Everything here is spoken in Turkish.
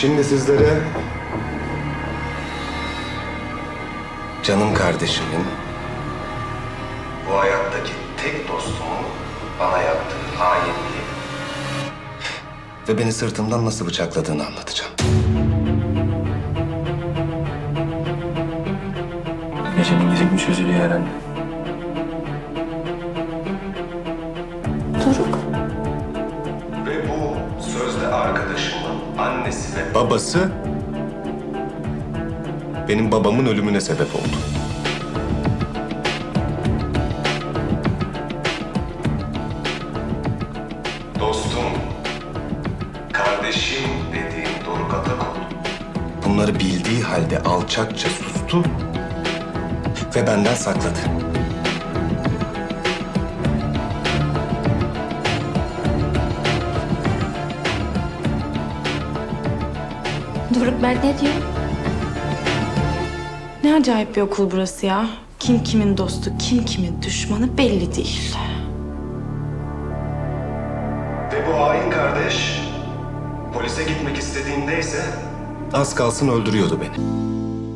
Şimdi sizlere canım kardeşimin bu hayattaki tek dostumun bana yaptığı hainliği ve beni sırtımdan nasıl bıçakladığını anlatacağım. Gecenin gizemi çözülüyor herhalde. Annesi ve babası benim babamın ölümüne sebep oldu. Dostum, kardeşim dediğim Doruk Atakul. Bunları bildiği halde alçakça sustu ve benden sakladı. Doruk Berk ne diyor? Ne acayip bir okul burası ya. Kim kimin dostu, kim kimin düşmanı belli değil. Ve bu hain kardeş polise gitmek istediğimde ise az kalsın öldürüyordu beni.